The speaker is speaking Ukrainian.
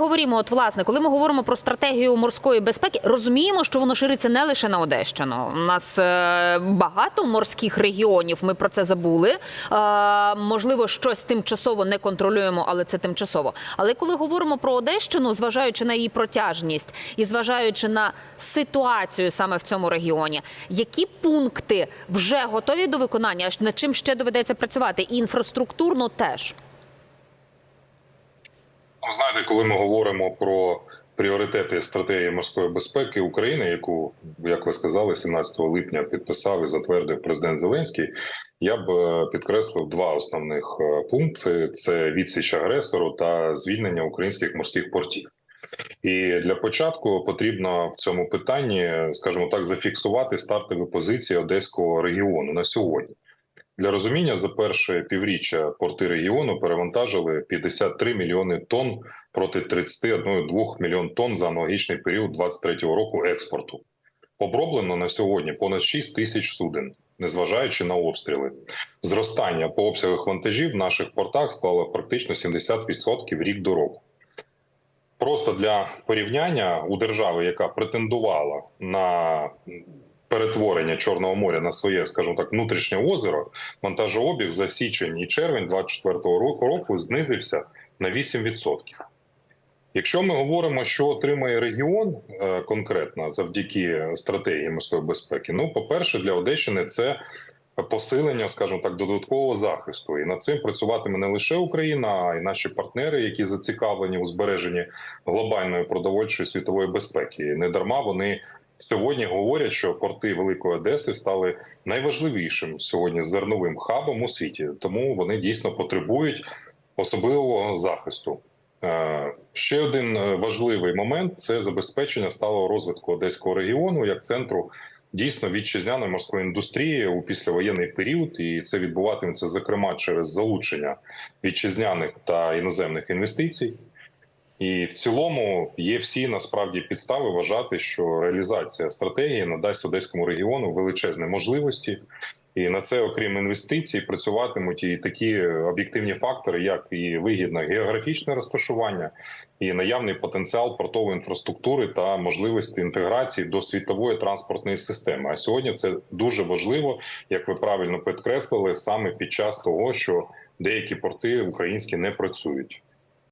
Говоримо, от власне, коли ми говоримо про стратегію морської безпеки, розуміємо, що воно шириться не лише на Одещину. У нас е, багато морських регіонів. Ми про це забули. Е, можливо, щось тимчасово не контролюємо, але це тимчасово. Але коли говоримо про Одещину, зважаючи на її протяжність і зважаючи на ситуацію саме в цьому регіоні, які пункти вже готові до виконання? Над чим ще доведеться працювати? І інфраструктурно теж. Ви знаєте, коли ми говоримо про пріоритети стратегії морської безпеки України, яку як ви сказали, 17 липня підписав і затвердив президент Зеленський, я б е, підкреслив два основних е, пункти: це відсіч агресору та звільнення українських морських портів. І для початку потрібно в цьому питанні, скажімо так, зафіксувати стартові позиції одеського регіону на сьогодні. Для розуміння за перше півріччя порти регіону перевантажили 53 мільйони тонн проти 31,2 мільйон тонн за аналогічний період 2023 року експорту. Оброблено на сьогодні понад 6 тисяч суден, незважаючи на обстріли. Зростання по обсягах вантажів в наших портах склало практично 70% рік до року. Просто для порівняння у держави, яка претендувала на перетворення Чорного моря на своє, скажімо так, внутрішнє озеро, вантажообіг за січень і червень 2024 року знизився на 8%. Якщо ми говоримо, що отримає регіон е, конкретно завдяки стратегії морської безпеки, ну, по-перше, для Одещини це посилення, скажімо так, додаткового захисту, і над цим працюватиме не лише Україна, а й наші партнери, які зацікавлені у збереженні глобальної продовольчої світової безпеки. Не дарма вони сьогодні говорять, що порти Великої Одеси стали найважливішим сьогодні зерновим хабом у світі, тому вони дійсно потребують особливого захисту. Е, Ще один е, важливий момент це забезпечення сталого розвитку одеського регіону як центру дійсно вітчизняної морської індустрії у післявоєнний період, і це відбуватиметься зокрема через залучення вітчизняних та іноземних інвестицій. І в цілому є всі насправді підстави вважати, що реалізація стратегії надасть одеському регіону величезні можливості. І на це, окрім інвестицій, працюватимуть і такі об'єктивні фактори, як і вигідне географічне розташування, і наявний потенціал портової інфраструктури та можливості інтеграції до світової транспортної системи. А сьогодні це дуже важливо, як ви правильно підкреслили, саме під час того, що деякі порти українські не працюють.